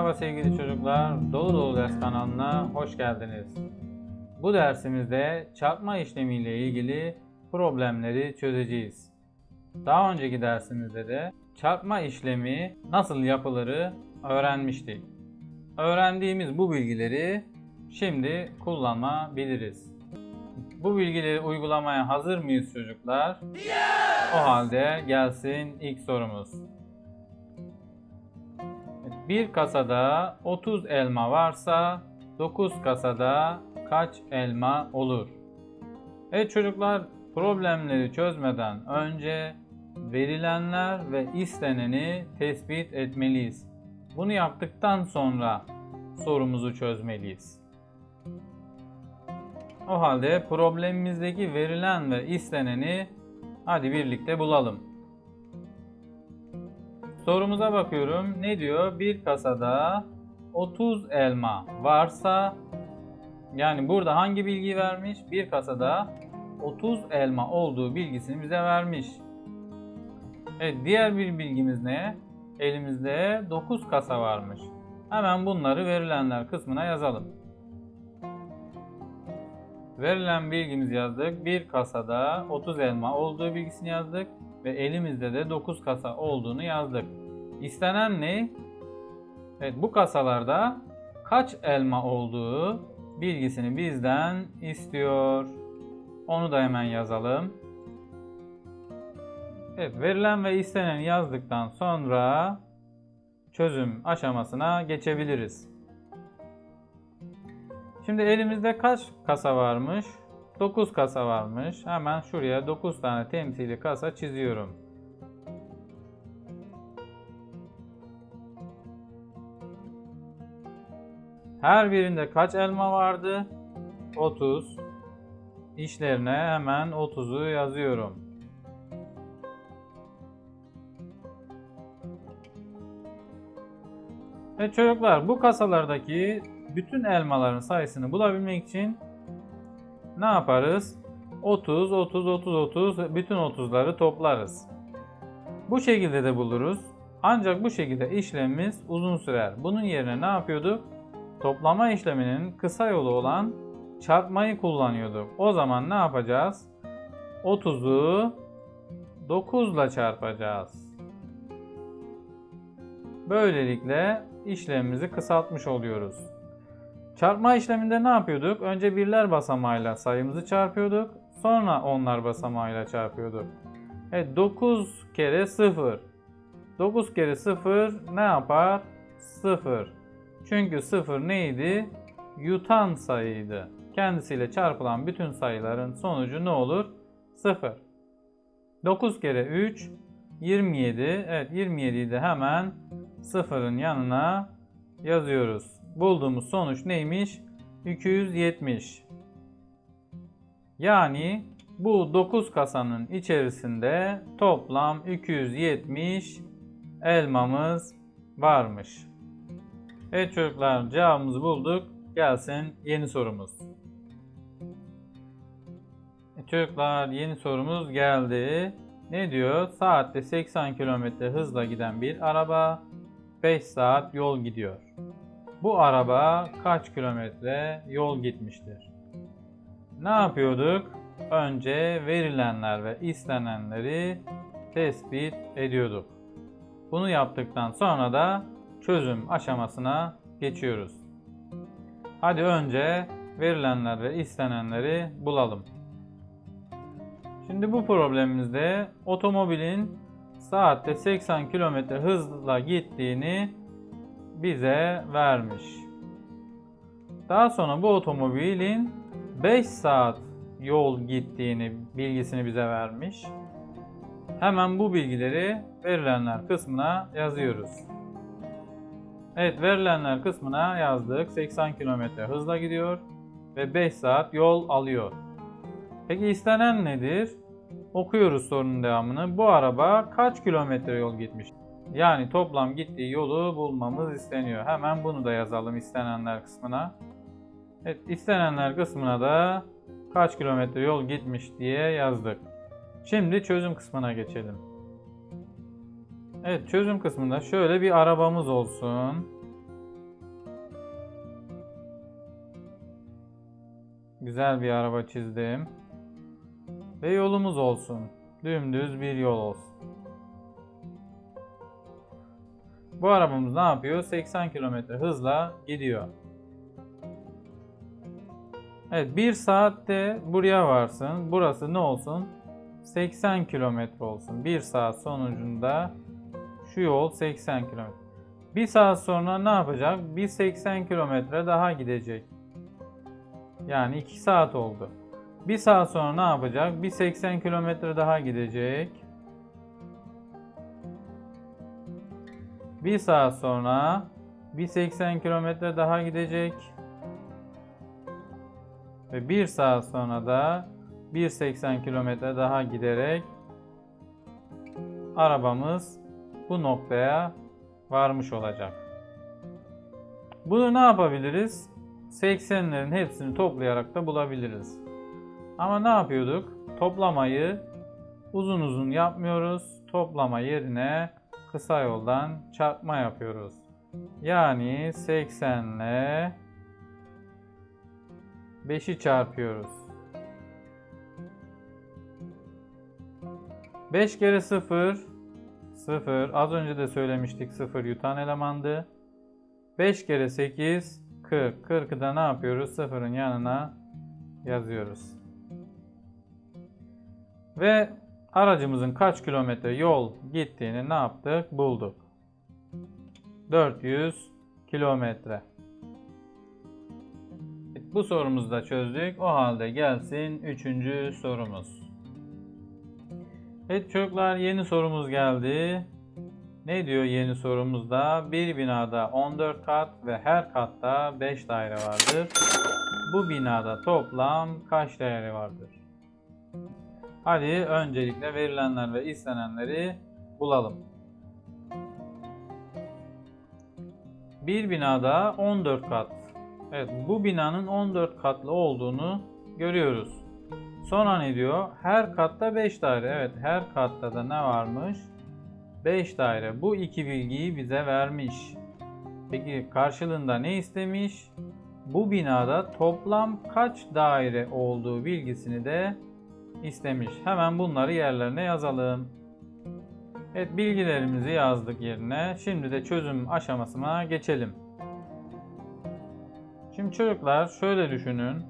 Merhaba sevgili çocuklar, Dolu Dolu Ders kanalına hoş geldiniz. Bu dersimizde çarpma işlemiyle ilgili problemleri çözeceğiz. Daha önceki dersimizde de çarpma işlemi nasıl yapılırı öğrenmiştik. Öğrendiğimiz bu bilgileri şimdi kullanabiliriz. Bu bilgileri uygulamaya hazır mıyız çocuklar? O halde gelsin ilk sorumuz. Bir kasada 30 elma varsa 9 kasada kaç elma olur? Evet çocuklar problemleri çözmeden önce verilenler ve isteneni tespit etmeliyiz. Bunu yaptıktan sonra sorumuzu çözmeliyiz. O halde problemimizdeki verilen ve isteneni hadi birlikte bulalım. Sorumuza bakıyorum. Ne diyor? Bir kasada 30 elma varsa yani burada hangi bilgiyi vermiş? Bir kasada 30 elma olduğu bilgisini bize vermiş. Evet, diğer bir bilgimiz ne? Elimizde 9 kasa varmış. Hemen bunları verilenler kısmına yazalım. Verilen bilgimizi yazdık. Bir kasada 30 elma olduğu bilgisini yazdık ve elimizde de 9 kasa olduğunu yazdık. İstenen ne? Evet bu kasalarda kaç elma olduğu bilgisini bizden istiyor. Onu da hemen yazalım. Evet verilen ve isteneni yazdıktan sonra çözüm aşamasına geçebiliriz. Şimdi elimizde kaç kasa varmış? 9 kasa varmış. Hemen şuraya 9 tane temsili kasa çiziyorum. Her birinde kaç elma vardı? 30. İşlerine hemen 30'u yazıyorum. Ve çocuklar bu kasalardaki bütün elmaların sayısını bulabilmek için ne yaparız? 30, 30, 30, 30 bütün 30'ları toplarız. Bu şekilde de buluruz. Ancak bu şekilde işlemimiz uzun sürer. Bunun yerine ne yapıyorduk? Toplama işleminin kısa yolu olan çarpmayı kullanıyorduk. O zaman ne yapacağız? 30'u 9 ile çarpacağız. Böylelikle işlemimizi kısaltmış oluyoruz. Çarpma işleminde ne yapıyorduk? Önce birler basamağıyla sayımızı çarpıyorduk. Sonra onlar basamağıyla çarpıyorduk. Evet 9 kere 0. 9 kere 0 ne yapar? 0. Çünkü 0 neydi? Yutan sayıydı. Kendisiyle çarpılan bütün sayıların sonucu ne olur? 0. 9 kere 3 27. Evet 27'yi de hemen 0'ın yanına yazıyoruz. Bulduğumuz sonuç neymiş? 270. Yani bu 9 kasanın içerisinde toplam 270 elmamız varmış. Evet çocuklar cevabımızı bulduk. Gelsin yeni sorumuz. Evet, çocuklar yeni sorumuz geldi. Ne diyor? Saatte 80 km hızla giden bir araba 5 saat yol gidiyor. Bu araba kaç kilometre yol gitmiştir? Ne yapıyorduk? Önce verilenler ve istenenleri tespit ediyorduk. Bunu yaptıktan sonra da çözüm aşamasına geçiyoruz. Hadi önce verilenler ve istenenleri bulalım. Şimdi bu problemimizde otomobilin saatte 80 km hızla gittiğini bize vermiş. Daha sonra bu otomobilin 5 saat yol gittiğini bilgisini bize vermiş. Hemen bu bilgileri verilenler kısmına yazıyoruz. Evet verilenler kısmına yazdık. 80 km hızla gidiyor ve 5 saat yol alıyor. Peki istenen nedir? Okuyoruz sorunun devamını. Bu araba kaç kilometre yol gitmiş? Yani toplam gittiği yolu bulmamız isteniyor. Hemen bunu da yazalım istenenler kısmına. Evet istenenler kısmına da kaç kilometre yol gitmiş diye yazdık. Şimdi çözüm kısmına geçelim. Evet çözüm kısmında şöyle bir arabamız olsun. Güzel bir araba çizdim. Ve yolumuz olsun. Dümdüz bir yol olsun. Bu arabamız ne yapıyor? 80 km hızla gidiyor. Evet 1 saatte buraya varsın. Burası ne olsun? 80 km olsun. 1 saat sonucunda şu yol 80 kilometre. 1 saat sonra ne yapacak? Bir 80 kilometre daha gidecek. Yani 2 saat oldu. 1 saat sonra ne yapacak? Bir 80 kilometre daha gidecek. 1 saat sonra bir 80 kilometre daha gidecek. Ve 1 saat sonra da 1.80 kilometre daha giderek arabamız bu noktaya varmış olacak. Bunu ne yapabiliriz? 80'lerin hepsini toplayarak da bulabiliriz. Ama ne yapıyorduk? Toplamayı uzun uzun yapmıyoruz. Toplama yerine kısa yoldan çarpma yapıyoruz. Yani 80 ile 5'i çarpıyoruz. 5 kere 0 0. Az önce de söylemiştik 0 yutan elemandı. 5 kere 8 40. 40'ı da ne yapıyoruz? 0'ın yanına yazıyoruz. Ve aracımızın kaç kilometre yol gittiğini ne yaptık? Bulduk. 400 kilometre. Bu sorumuzu da çözdük. O halde gelsin 3. sorumuz. Evet çocuklar yeni sorumuz geldi. Ne diyor yeni sorumuzda? Bir binada 14 kat ve her katta 5 daire vardır. Bu binada toplam kaç daire vardır? Hadi öncelikle verilenler ve istenenleri bulalım. Bir binada 14 kat. Evet bu binanın 14 katlı olduğunu görüyoruz. Sonra ne diyor? Her katta 5 daire. Evet her katta da ne varmış? 5 daire. Bu iki bilgiyi bize vermiş. Peki karşılığında ne istemiş? Bu binada toplam kaç daire olduğu bilgisini de istemiş. Hemen bunları yerlerine yazalım. Evet bilgilerimizi yazdık yerine. Şimdi de çözüm aşamasına geçelim. Şimdi çocuklar şöyle düşünün.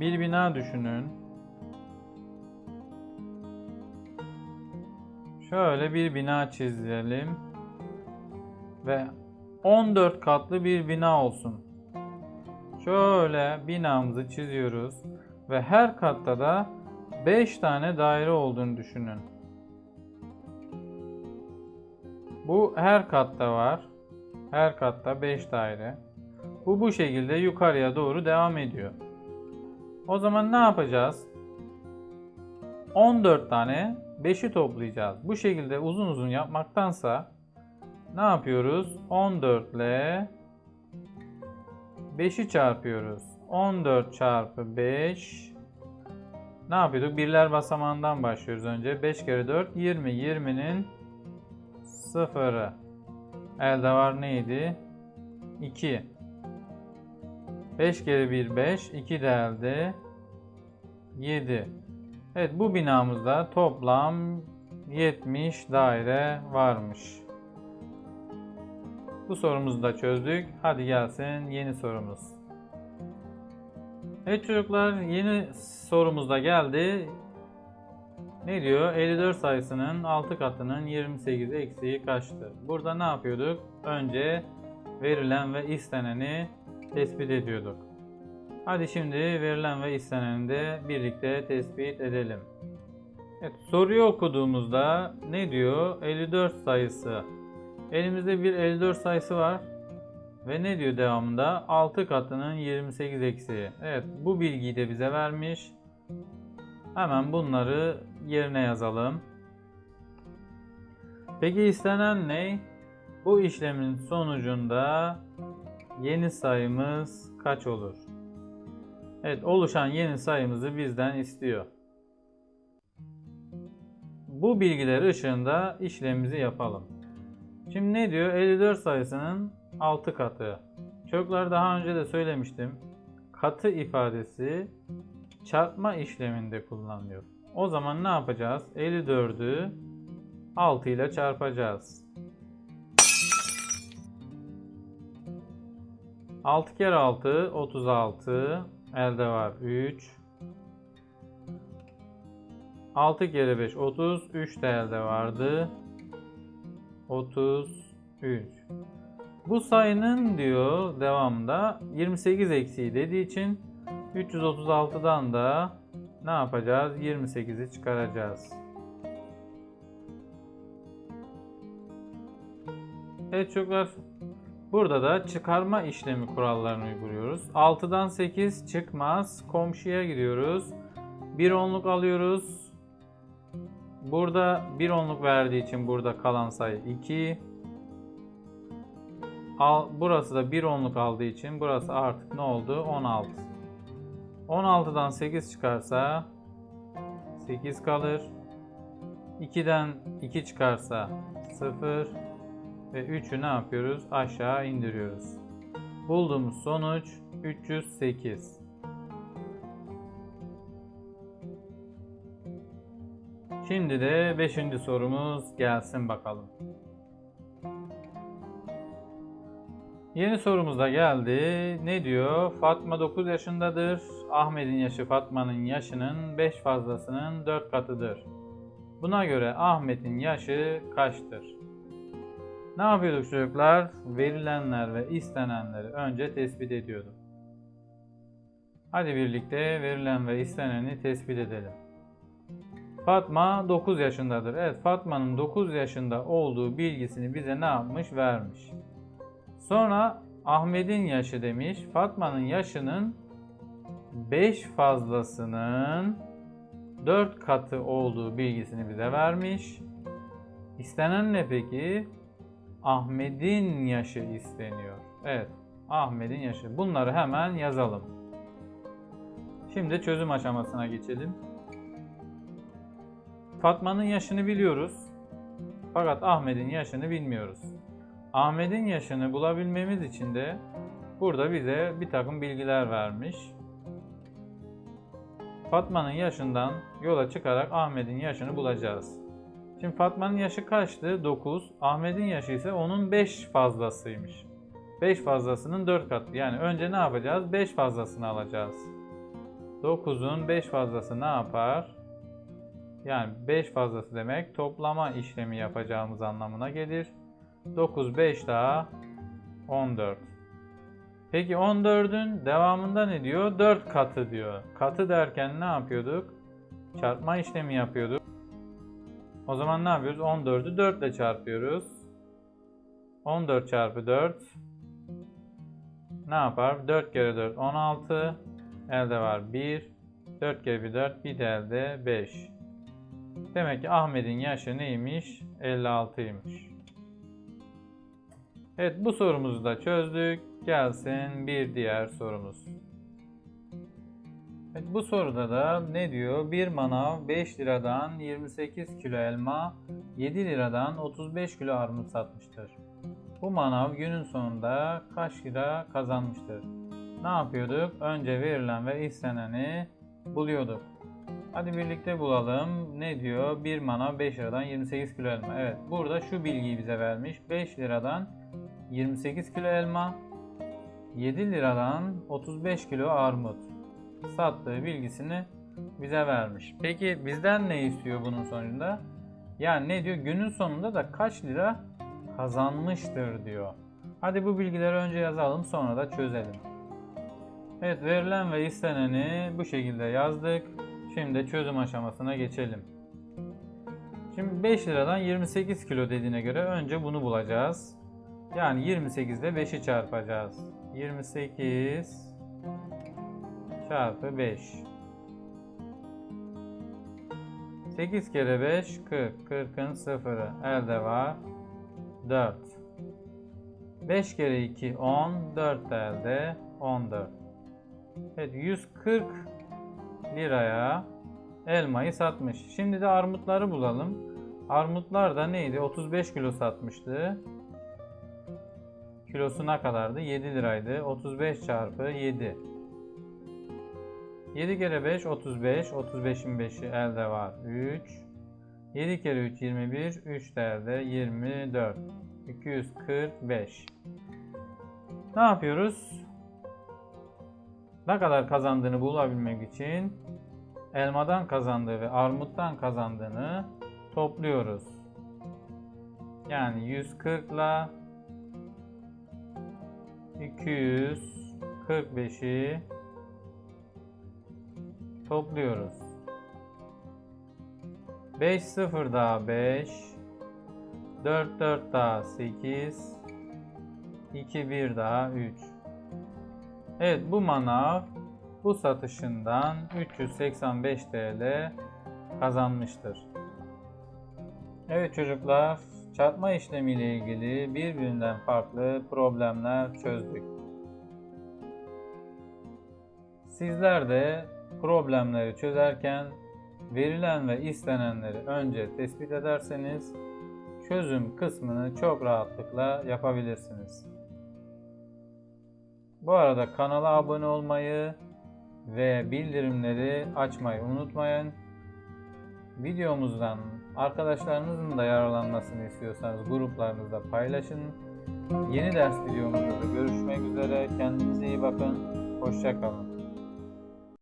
Bir bina düşünün. Şöyle bir bina çizelim. Ve 14 katlı bir bina olsun. Şöyle binamızı çiziyoruz. Ve her katta da 5 tane daire olduğunu düşünün. Bu her katta var. Her katta 5 daire. Bu bu şekilde yukarıya doğru devam ediyor. O zaman ne yapacağız? 14 tane 5'i toplayacağız. Bu şekilde uzun uzun yapmaktansa ne yapıyoruz? 14 ile 5'i çarpıyoruz. 14 çarpı 5 ne yapıyorduk? Birler basamağından başlıyoruz önce. 5 kere 4 20. 20'nin sıfırı. Elde var neydi? 2. 5 kere 1 5. 2 de elde 7. Evet bu binamızda toplam 70 daire varmış. Bu sorumuzu da çözdük. Hadi gelsin yeni sorumuz. Evet çocuklar yeni sorumuz da geldi. Ne diyor? 54 sayısının 6 katının 28 eksiği kaçtır? Burada ne yapıyorduk? Önce verilen ve isteneni tespit ediyorduk. Hadi şimdi verilen ve isteneni de birlikte tespit edelim. Evet, soruyu okuduğumuzda ne diyor? 54 sayısı. Elimizde bir 54 sayısı var. Ve ne diyor devamında? 6 katının 28 eksiği. Evet bu bilgiyi de bize vermiş. Hemen bunları yerine yazalım. Peki istenen ne? Bu işlemin sonucunda yeni sayımız kaç olur? Evet oluşan yeni sayımızı bizden istiyor. Bu bilgiler ışığında işlemimizi yapalım. Şimdi ne diyor? 54 sayısının 6 katı. Çocuklar daha önce de söylemiştim. katı ifadesi çarpma işleminde kullanılıyor. O zaman ne yapacağız? 54'ü 6 ile çarpacağız. 6 kere 6 36 elde var. 3 6 kere 5 30 3 de elde vardı. 33 bu sayının diyor devamında 28 eksiği dediği için 336'dan da ne yapacağız? 28'i çıkaracağız. Evet çocuklar Burada da çıkarma işlemi kurallarını uyguluyoruz. 6'dan 8 çıkmaz. Komşuya gidiyoruz. 1 onluk alıyoruz. Burada 1 onluk verdiği için burada kalan sayı 2. Al, burası da 1 onluk aldığı için burası artık ne oldu? 16. 16'dan 8 çıkarsa 8 kalır. 2'den 2 çıkarsa 0 ve 3'ü ne yapıyoruz? Aşağı indiriyoruz. Bulduğumuz sonuç 308. Şimdi de 5. sorumuz gelsin bakalım. Yeni sorumuz da geldi. Ne diyor? Fatma 9 yaşındadır. Ahmet'in yaşı Fatma'nın yaşının 5 fazlasının 4 katıdır. Buna göre Ahmet'in yaşı kaçtır? Ne yapıyorduk çocuklar? Verilenler ve istenenleri önce tespit ediyorduk. Hadi birlikte verilen ve isteneni tespit edelim. Fatma 9 yaşındadır. Evet Fatma'nın 9 yaşında olduğu bilgisini bize ne yapmış? Vermiş. Sonra Ahmet'in yaşı demiş. Fatma'nın yaşının 5 fazlasının 4 katı olduğu bilgisini bize vermiş. İstenen ne peki? Ahmet'in yaşı isteniyor. Evet, Ahmet'in yaşı. Bunları hemen yazalım. Şimdi çözüm aşamasına geçelim. Fatma'nın yaşını biliyoruz. Fakat Ahmet'in yaşını bilmiyoruz. Ahmet'in yaşını bulabilmemiz için de burada bize bir takım bilgiler vermiş. Fatma'nın yaşından yola çıkarak Ahmet'in yaşını bulacağız. Şimdi Fatma'nın yaşı kaçtı? 9. Ahmet'in yaşı ise onun 5 fazlasıymış. 5 fazlasının 4 katı. Yani önce ne yapacağız? 5 fazlasını alacağız. 9'un 5 fazlası ne yapar? Yani 5 fazlası demek toplama işlemi yapacağımız anlamına gelir. 9 5 daha 14. Peki 14'ün devamında ne diyor? 4 katı diyor. Katı derken ne yapıyorduk? Çarpma işlemi yapıyorduk. O zaman ne yapıyoruz? 14'ü 4 ile çarpıyoruz. 14 çarpı 4 ne yapar? 4 kere 4 16 elde var 1 4 kere 1 4 bir de elde 5 Demek ki Ahmet'in yaşı neymiş? 56'ymış. Evet bu sorumuzu da çözdük. Gelsin bir diğer sorumuz. Bu soruda da ne diyor? Bir manav 5 liradan 28 kilo elma, 7 liradan 35 kilo armut satmıştır. Bu manav günün sonunda kaç lira kazanmıştır? Ne yapıyorduk? Önce verilen ve isteneni buluyorduk. Hadi birlikte bulalım. Ne diyor? 1 manav 5 liradan 28 kilo elma. Evet burada şu bilgiyi bize vermiş. 5 liradan 28 kilo elma, 7 liradan 35 kilo armut sattığı bilgisini bize vermiş. Peki bizden ne istiyor bunun sonunda? Yani ne diyor? Günün sonunda da kaç lira kazanmıştır diyor. Hadi bu bilgileri önce yazalım sonra da çözelim. Evet verilen ve isteneni bu şekilde yazdık. Şimdi çözüm aşamasına geçelim. Şimdi 5 liradan 28 kilo dediğine göre önce bunu bulacağız. Yani 28 ile 5'i çarpacağız. 28 çarpı 5. 8 kere 5 40. 40'ın sıfırı elde var. 4. 5 kere 2 10. 4 de elde 14. Evet 140 liraya elmayı satmış. Şimdi de armutları bulalım. Armutlar da neydi? 35 kilo satmıştı. Kilosu ne kadardı? 7 liraydı. 35 çarpı 7. 7 kere 5 35. 35'in 5'i elde var. 3. 7 kere 3 21. 3 de elde 24. 245. Ne yapıyoruz? Ne kadar kazandığını bulabilmek için elmadan kazandığı ve armuttan kazandığını topluyoruz. Yani 140 ile 245'i topluyoruz. 5 0 daha 5 4 4 daha 8 2 1 daha 3 Evet bu manav bu satışından 385 TL kazanmıştır. Evet çocuklar, çarpma işlemi ile ilgili birbirinden farklı problemler çözdük. Sizler de problemleri çözerken verilen ve istenenleri önce tespit ederseniz çözüm kısmını çok rahatlıkla yapabilirsiniz. Bu arada kanala abone olmayı ve bildirimleri açmayı unutmayın. Videomuzdan arkadaşlarınızın da yararlanmasını istiyorsanız gruplarınızda paylaşın. Yeni ders videomuzda da görüşmek üzere. Kendinize iyi bakın. Hoşçakalın.